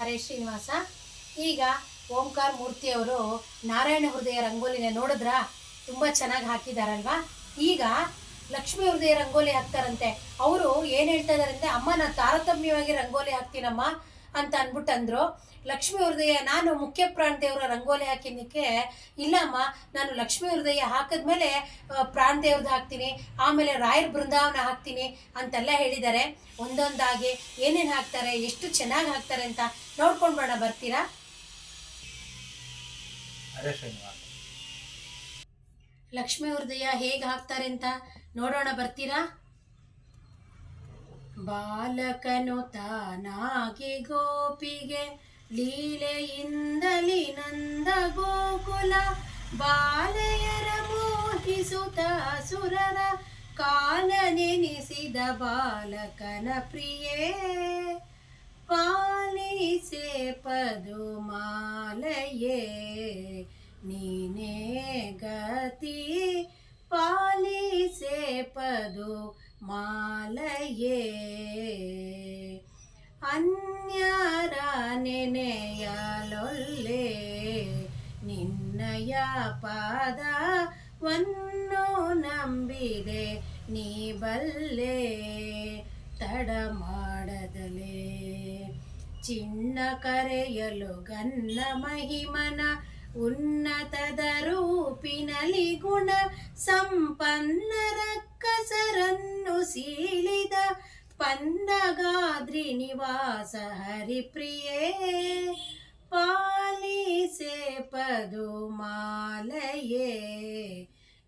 ಹರೇ ಶ್ರೀನಿವಾಸ. ಈಗ ಓಂಕಾರ ಮೂರ್ತಿಯವರು ನಾರಾಯಣ ಹೃದಯ ರಂಗೋಲಿನ ನೋಡಿದ್ರಾ ತುಂಬ ಚೆನ್ನಾಗಿ ಹಾಕಿದಾರಲ್ವಾ? ಈಗ ಲಕ್ಷ್ಮೀ ಹೃದಯ ರಂಗೋಲಿ ಹಾಕ್ತಾರಂತೆ. ಅವರು ಏನು ಹೇಳ್ತಾ ಇದಾರೆ ಅಂದರೆ, ಅಮ್ಮ, ನಾನು ತಾರತಮ್ಯವಾಗಿ ರಂಗೋಲಿ ಹಾಕ್ತೀನಮ್ಮ. ಅಂತ ಅಂದ್ಬಿಟ್ಟು ಅಂದರು ಲಕ್ಷ್ಮೀ ಹೃದಯ ನಾನು ಮುಖ್ಯ ಪ್ರಾಣ ದೇವರ ರಂಗೋಲಿ ಹಾಕಿದ್ದಕ್ಕೆ ಇಲ್ಲಮ್ಮ ನಾನು ಲಕ್ಷ್ಮೀ ಹೃದಯ ಹಾಕಿದ್ಮೇಲೆ ಪ್ರಾಣ ದೇವ್ರದ್ದು ಹಾಕ್ತೀನಿ ಆಮೇಲೆ ರಾಯರ ಬೃಂದಾವನ ಹಾಕ್ತೀನಿ ಅಂತೆಲ್ಲ ಹೇಳಿದ್ದಾರೆ. ಒಂದೊಂದಾಗಿ ಏನೇನು ಹಾಕ್ತಾರೆ ಎಷ್ಟು ಚೆನ್ನಾಗಿ ಹಾಕ್ತಾರೆ ಅಂತ ನೋಡ್ಕೊಂಡು ಬರೋಣ ಬರ್ತೀರಾ? ಲಕ್ಷ್ಮೀ ಹೃದಯ ಹೇಗೆ ಹಾಕ್ತಾರೆ ಅಂತ ನೋಡೋಣ ಬರ್ತೀರಾ? ಬಾಲಕನು ತಾನಾಗಿ ಗೋಪಿಗೆ ಲೀಲೆಯಿಂದಲಿ ನಂದ ಗೋಕುಲ. ಬಾಲೆಯರ ಮೋಹಿಸುತ್ತ ಸುರರ ಕಾಲ ನೆನೆಸಿದ ಬಾಲಕನ ಪ್ರಿಯೇ. ಪಾಲಿಸೆ ಪದುಮಾಲಯೇ, ನೀನೇ ಗತಿ. ಪಾಲಿಸೆ ಪದು ಮಾಲಯೇ. ಅನ್ಯರ ನೆನೆಯಲೊಲ್ಲೆ. ನಿನ್ನಯ ಪಾದವನ್ನು ನಂಬಿದೆ ನೀ ಬಲ್ಲೆ. ತಡ ಮಾಡದಲೇ. ಚಿನ್ನ ಕರೆಯಲು ಗನ್ನ ಮಹಿಮನ ಉನ್ನತದ ರೂಪಿನಲ್ಲಿ ಗುಣ ಸಂಪನ್ನರ ಕಸರನ್ನು ಸೀಳಿದ ಪಂದಗಾದ್ರಿ ನಿವಾಸ ಹರಿಪ್ರಿಯೇ. ಪಾಲಿಸೆ ಪದು ಮಾಲಯೇ,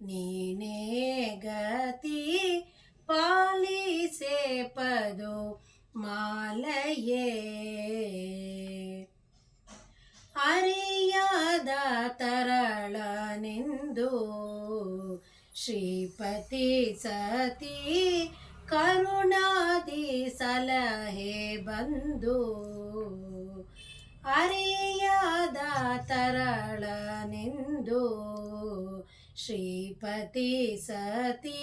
ನೀನೇ ಗತಿ. ಪಾಲಿಸೆ ಪದು ಮಾಲಯೇ. ಅರಿಯಾದ ತರಳನೆಂದು ಶ್ರೀಪತಿ ಸತಿ ಕರುಣಾದಿ ಸಲಹೆ ಬಂದು ಅರಿಯಾದ ತರಳನೆಂದು ಶ್ರೀಪತಿ ಸತಿ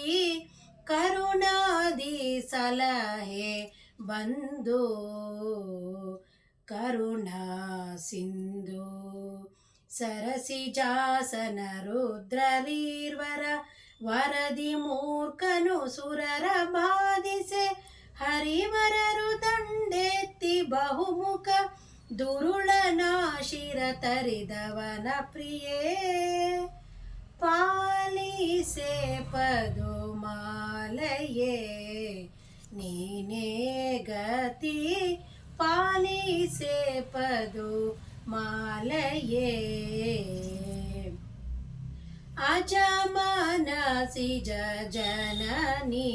ಕರುಣಾದಿ ಸಲಹೆ ಬಂದು ಕರುಣಾ ಸಿಂಧು ಸರಸಿಜಾಸನ ರುದ್ರರೀರ್ವರ ವರದಿ ಮೂರ್ಖನು ಸುರರ ಬಾಧಿಸೆ ಹರಿವರರು ದಂಡೆತ್ತಿ ಬಹುಮುಖ ದುರುಳನಾಶಿರ ತರಿದವನ ಪ್ರಿಯೇ ಪಾಲಿಸೆ ಪದು ಮಾಲಯೇ ನೀನೇ ಗತಿ ಪಾಲಿಸೆ ಪದು ಮಾಲಯೇ ಅಜಮಾನಸಿಜ ಜನನಿ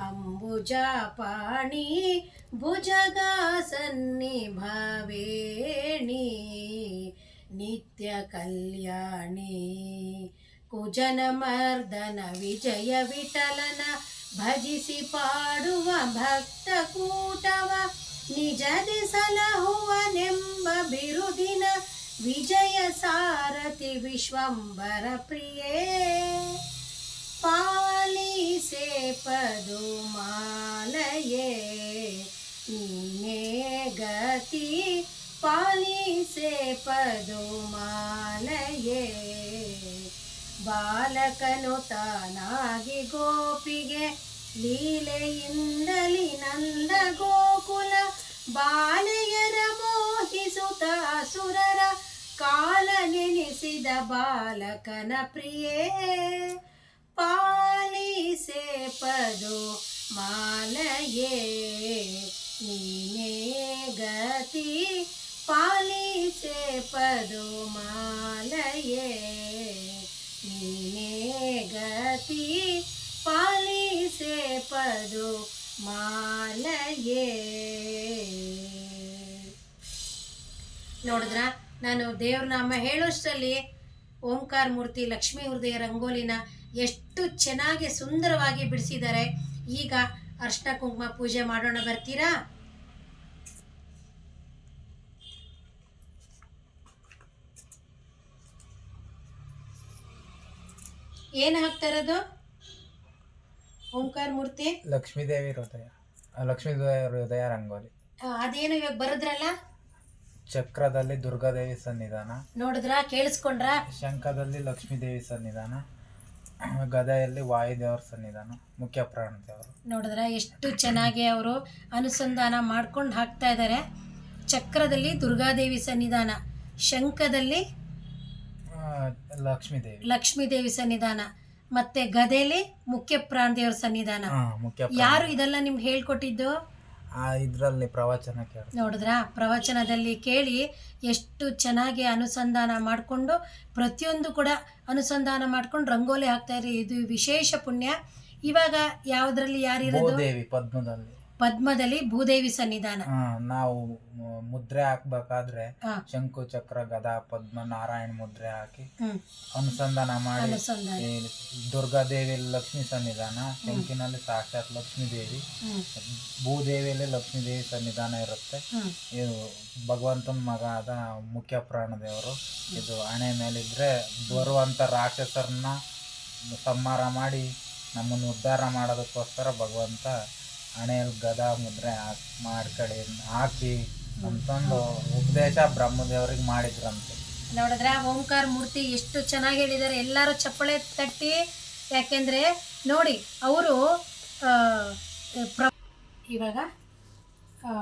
ಅಂಬುಜ ಪಾಣಿ ಭುಜಗಾಸನ್ನಿ ಭವೇಣಿ ನಿತ್ಯ ಕಲ್ಯಾಣಿ ಕುಜನ ಮರ್ದನ ವಿಜಯ ವಿಠಲನ ಭಜಿಸಿ ಪಾಡುವ ಭಕ್ತ ಕೂಟವ ನಿಜದಿ ಸಲಹುವನೆಂಬ ಬಿರುದಿನ ವಿಜಯ ಸಾರಥಿ ವಿಶ್ವಂಬರ ಪ್ರಿಯೇ. ಪಾಲಿಸೆ ಪದು ಮಾಲಯೇ, ನೀನೇ ಗತಿ. ಪಾಲಿಸೆ ಪದು ಮಾಲಯೇ, ಬಾಲಕನು ತಾನಾಗಿ ಗೋಪಿಗೆ ಲೀಲೆಯಿಂದ ಬಾಲೆಯರ ಮೋಹಿಸುತ್ತ ಸುರರ ಕಾಲ ನೆನೆಸಿದ ಬಾಲಕನ ಪ್ರಿಯೇ. ಪಾಲಿಸೆ ಪದು ಮಾಲಯೇ, ನೀನೇ ಗತಿ. ಪಾಲಿಸೆ ಪದು ಮಾಲಯೇ, ನೀನೇ ಗತಿ. ಪಾಲಿಸೆ ಪದು ಮಾಲಯೇ. ನೋಡಿದ್ರ? ನಾನು ದೇವ್ರ ನಾಮ ಹೇಳೋಷ್ಟರಲ್ಲಿ ಓಂಕಾರ ಮೂರ್ತಿ ಲಕ್ಷ್ಮೀ ಹೃದಯ ರಂಗೋಲಿನ ಎಷ್ಟು ಚೆನ್ನಾಗಿ ಸುಂದರವಾಗಿ ಬಿಡಿಸಿದ್ದಾರೆ. ಈಗ ಅರ್ಶನ ಕುಂಕುಮ ಪೂಜೆ ಮಾಡೋಣ, ಬರ್ತೀರಾ? ಏನು ಹಾಕ್ತಾ ಇರೋದು? ಓಂಕಾರ ಮೂರ್ತಿ? ಲಕ್ಷ್ಮೀದೇವಿ ಹೃದಯ ಲಕ್ಷ್ಮೀ ಹೃದಯ ರಂಗೋಲಿ. ಆ, ಅದೇನು ಇವಾಗ ಬರದ್ರಲ್ಲ? ಚಕ್ರದಲ್ಲಿ ದುರ್ಗಾದೇವಿ ಸನ್ನಿಧಾನ. ನೋಡಿದ್ರ? ಕೇಳಿಸ್ಕೊಂಡ್ರ? ಶಂಖದಲ್ಲಿ ಲಕ್ಷ್ಮೀದೇವಿ ಸನ್ನಿಧಾನ. ಗದೆಯಲ್ಲಿ ವಾಯುದೇವರ ಸನ್ನಿಧಾನ ಮುಖ್ಯ ಪ್ರಾಣ ದೇವರು ನೋಡಿದ್ರ? ಎಷ್ಟು ಚೆನ್ನಾಗಿ ಅವರು ಅನುಸಂಧಾನ ಮಾಡ್ಕೊಂಡು ಹಾಕ್ತಾ ಇದ್ದಾರೆ ಚಕ್ರದಲ್ಲಿ ದುರ್ಗಾದೇವಿ ಸನ್ನಿಧಾನ ಶಂಖದಲ್ಲಿ ಲಕ್ಷ್ಮೀದೇವಿ. ಲಕ್ಷ್ಮೀದೇವಿ ಸನ್ನಿಧಾನ. ಮತ್ತೆ ಗದೆಲಿ ಮುಖ್ಯ ಪ್ರಾಣದೇವ್ರ ಸನ್ನಿಧಾನ. ಹಾ ಮುಖ್ಯ ಪ್ರಾಣ. ಯಾರು ಇದೆಲ್ಲ ನಿಮ್ಗೆ ಹೇಳ್ಕೊಟ್ಟಿದ್ದು? ಆ ಇದ್ರಲ್ಲಿ ಪ್ರವಚನ ಕೇಳಿ ನೋಡಿದ್ರ? ಪ್ರವಚನದಲ್ಲಿ ಕೇಳಿ ಎಷ್ಟು ಚೆನ್ನಾಗಿ ಅನುಸಂಧಾನ ಮಾಡಿಕೊಂಡು ಪ್ರತಿಯೊಂದು ಕೂಡ ಅನುಸಂಧಾನ ಮಾಡ್ಕೊಂಡು ರಂಗೋಲಿ ಹಾಕ್ತಾ ಇರಿ. ಇದು ವಿಶೇಷ ಪುಣ್ಯ. ಇವಾಗ ಯಾವ್ದ್ರಲ್ಲಿ ಯಾರಿರೋದು? ಭೂದೇವಿ ಪದ್ಮದಲ್ಲಿ. ಪದ್ಮದಲ್ಲಿ ಭೂದೇವಿ ಸನ್ನಿಧಾನ. ಆ, ನಾವು ಮ- ಮುದ್ರೆ ಹಾಕ್ಬೇಕಾದ್ರೆ ಹಾ. ಶಂಕು ಚಕ್ರ ಗದಾ ಪದ್ಮ ನಾರಾಯಣ ಮುದ್ರೆ ಹಾಕಿ ಹ್ಮ್. ಅನುಸಂಧಾನ ಮಾಡಿ ಅನುಸಂಧಾನ. ಈ ದುರ್ಗಾದೇವಿ ಲಕ್ಷ್ಮೀ ಸನ್ನಿಧಾನ ಶಂಕಿನಲ್ಲಿ ಸಾಕ್ಷಾತ್ ಲಕ್ಷ್ಮೀ ದೇವಿ. ಹ್ಮ್. ಭೂದೇವಿಯಲ್ಲಿ ಲಕ್ಷ್ಮೀ ದೇವಿ ಸನ್ನಿಧಾನ ಇರುತ್ತೆ. ಹ್ಮ್. ಇದು ಭಗವಂತನ ಮಗ ಆದ ಮುಖ್ಯ ಪ್ರಾಣದೇವರು. ಇದು ಹಣೆ ಮೇಲಿದ್ರೆ ಬರುವಂತ ರಾಕ್ಷಸರನ್ನ ಸಂಹಾರ ಮಾಡಿ ನಮ್ಮನ್ನು ಉದ್ಧಾರ ಮಾಡೋದಕ್ಕೋಸ್ಕರ ಭಗವಂತ ಹಣೆಯಲ್ಲಿ ಗದಾ ಮುದ್ರೆ ಮಾಡ್ಕಡೆ ಹಾಕಿ ಅಂತಂದು ಉಪದೇಶ ಬ್ರಹ್ಮದೇವ್ರಿಗೆ ಮಾಡಿದ್ರಂತೆ. ನೋಡಿದ್ರೆ ಓಂಕಾರ ಮೂರ್ತಿ ಎಷ್ಟು ಚೆನ್ನಾಗಿ ಹೇಳಿದ್ದಾರೆ ಎಲ್ಲರೂ ಚಪ್ಪಳೆ ತಟ್ಟಿ ಯಾಕೆಂದ್ರೆ ನೋಡಿ ಅವರು ಇವಾಗ ಆ,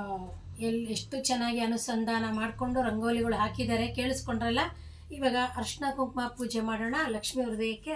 ಎಲ್ ಎಷ್ಟು ಚೆನ್ನಾಗಿ ಅನುಸಂಧಾನ ಮಾಡಿಕೊಂಡು ರಂಗೋಲಿಗಳು ಹಾಕಿದ್ದಾರೆ. ಕೇಳಿಸ್ಕೊಂಡ್ರಲ್ಲ? ಇವಾಗ ಅರ್ಶಿನ ಕುಂಕುಮ ಪೂಜೆ ಮಾಡೋಣ. ಲಕ್ಷ್ಮೀ ಹೃದಯಕ್ಕೆ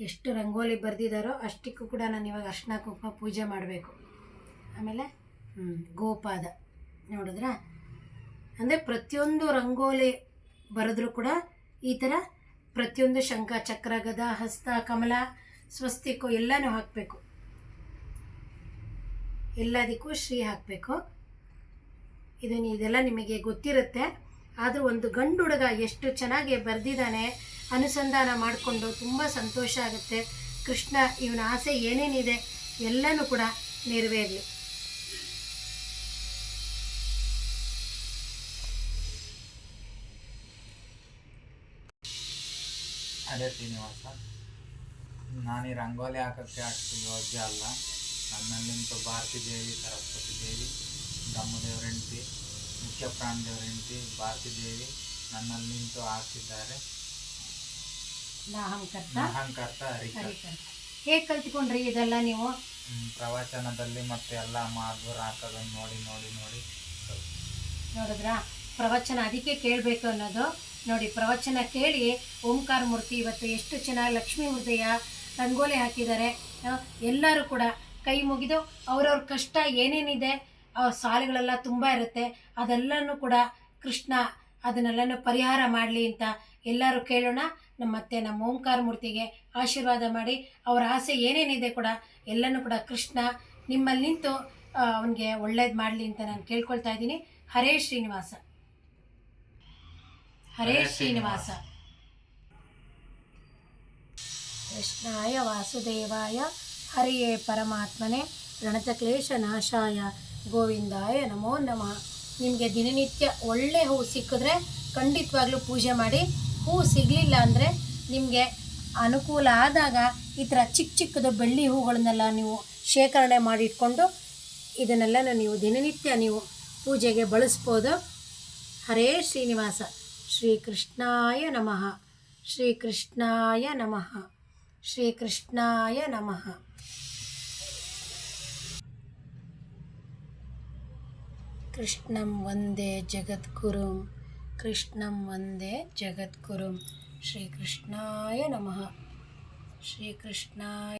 ಎಷ್ಟು ರಂಗೋಲಿ ಬರೆದಿದ್ದಾರೋ ಅಷ್ಟಕ್ಕೂ ಕೂಡ ನಾನು ಇವಾಗ ಅರ್ಶಿನ ಕುಂಕುಮ ಪೂಜೆ ಮಾಡಬೇಕು. ಆಮೇಲೆ ಗೋಪಾದ. ನೋಡಿದ್ರಾ? ಅಂದರೆ ಪ್ರತಿಯೊಂದು ರಂಗೋಲಿ ಬರೆದ್ರೂ ಕೂಡ ಈ ಥರ ಪ್ರತಿಯೊಂದು ಶಂಖ ಚಕ್ರ ಗದ ಹಸ್ತ, ಕಮಲ, ಸ್ವಸ್ತಿಕು ಎಲ್ಲನೂ ಹಾಕಬೇಕು. ಎಲ್ಲದಕ್ಕೂ ಶ್ರೀ ಹಾಕಬೇಕು. ಇದನ್ನು ಇದೆಲ್ಲ ನಿಮಗೆ ಗೊತ್ತಿರುತ್ತೆ. ಆದರೂ ಒಂದು ಗಂಡು ಹುಡುಗ ಎಷ್ಟು ಚೆನ್ನಾಗಿ ಬರೆದಿದ್ದಾನೆ ಅನುಸಂಧಾನ ಮಾಡಿಕೊಂಡು ತುಂಬ ಸಂತೋಷ ಆಗುತ್ತೆ. ಕೃಷ್ಣ ಇವನ ಆಸೆ ಏನೇನಿದೆ ಎಲ್ಲನೂ ಕೂಡ ನೆರವೇರಲಿ. ಅದೇ ಶ್ರೀನಿವಾಸ, ನಾನೀ ರಂಗೋಲಿ ಹಾಕೋಕ್ಕೆ ಅಷ್ಟು ಯೋಗ್ಯ ಅಲ್ಲ. ನನ್ನಲ್ಲಿಂತ ಭಾರತಿ ದೇವಿ, ಸರಸ್ವತಿ ದೇವಿ ಬ್ರಹ್ಮದೇವರ ಹೆಂಡತಿ, ಮುಖ್ಯ ಪ್ರಾಣದೇವರ ಹೆಂಡತಿ ಭಾರತಿ ದೇವಿ ನನ್ನಲ್ಲಿ ನಾಹಂಕರ್ತ? ಅಹಂಕರ್ತ ಹರಿ ಹೇಗೆ ಕಲ್ತ್ಕೊಂಡ್ರಿ ಇದೆಲ್ಲ ನೀವು? ಹ್ಮ್, ಪ್ರವಚನದಲ್ಲಿ ಮತ್ತೆ ಎಲ್ಲ ಮಾಧುರ ಹಾಕೋದನ್ನು ನೋಡಿ ನೋಡಿ ನೋಡಿ ನೋಡಿದ್ರ ನೋಡಿದ್ರಾ? ಪ್ರವಚನ ಅದಕ್ಕೆ ಕೇಳಬೇಕು ಅನ್ನೋದು. ನೋಡಿ ಪ್ರವಚನ ಕೇಳಿ ಓಂಕಾರ ಮೂರ್ತಿ ಇವತ್ತು ಎಷ್ಟು ಚೆನ್ನಾಗಿ ಲಕ್ಷ್ಮೀ ಹೃದಯ ರಂಗೋಲಿ ಹಾಕಿದ್ದಾರೆ. ಆ, ಎಲ್ಲರೂ ಕೂಡ ಕೈ ಮುಗಿದು ಅವ್ರವ್ರ ಕಷ್ಟ ಏನೇನಿದೆ ಆ ಸಾಲುಗಳೆಲ್ಲ ತುಂಬ ಇರುತ್ತೆ. ಅದೆಲ್ಲನೂ ಕೂಡ ಕೃಷ್ಣ ಅದನ್ನೆಲ್ಲನೂ ಪರಿಹಾರ ಮಾಡಲಿ ಅಂತ ಎಲ್ಲರೂ ಕೇಳೋಣ. ನಮ್ಮ ಮತ್ತೆ ನಮ್ಮ ಓಂಕಾರ ಮೂರ್ತಿಗೆ ಆಶೀರ್ವಾದ ಮಾಡಿ ಅವರ ಆಸೆ ಏನೇನಿದೆ ಕೂಡ ಎಲ್ಲನೂ ಕೂಡ ಕೃಷ್ಣ ನಿಮ್ಮಲ್ಲಿ ನಿಂತು ಅವನಿಗೆ ಒಳ್ಳೇದು ಮಾಡಲಿ ಅಂತ ನಾನು ಕೇಳ್ಕೊಳ್ತಾ ಇದ್ದೀನಿ. ಹರೇ ಶ್ರೀನಿವಾಸ. ಹರೇ ಶ್ರೀನಿವಾಸ. ಕೃಷ್ಣಾಯ ವಾಸುದೇವಾಯ ಹರಿಯೇ ಪರಮಾತ್ಮನೇ ರಣತಕ್ಲೇಶ ನಾಶಾಯ ಗೋವಿಂದಾಯ ನಮೋ ನಮಃ. ನಿಮಗೆ ದಿನನಿತ್ಯ ಒಳ್ಳೆ ಹೂವು ಸಿಕ್ಕಿದ್ರೆ ಖಂಡಿತವಾಗ್ಲೂ ಪೂಜೆ ಮಾಡಿ ಹೂ ಸಿಗಲಿಲ್ಲ ಅಂದರೆ ನಿಮಗೆ ಅನುಕೂಲ ಆದಾಗ ಈ ಥರ ಚಿಕ್ಕ ಚಿಕ್ಕದು ಬೆಳ್ಳಿ ಹೂಗಳನ್ನೆಲ್ಲ ನೀವು ಶೇಖರಣೆ ಮಾಡಿಟ್ಕೊಂಡು ಇದನ್ನೆಲ್ಲ ನೀವು ದಿನನಿತ್ಯ ನೀವು ಪೂಜೆಗೆ ಬಳಸ್ಬೋದು. ಹರೇ ಶ್ರೀನಿವಾಸ. ಶ್ರೀಕೃಷ್ಣಾಯ ನಮಃ. ಶ್ರೀಕೃಷ್ಣಾಯ ನಮಃ. ಶ್ರೀಕೃಷ್ಣಾಯ ನಮಃ. ಕೃಷ್ಣಂ ವಂದೇ ಜಗದ್ಗುರುಂ. ಕೃಷ್ಣಂ ವಂದೇ ಜಗದ್ಗುರುಂ ಶ್ರೀಕೃಷ್ಣಾಯ ನಮಃ. ಶ್ರೀಕೃಷ್ಣಾಯ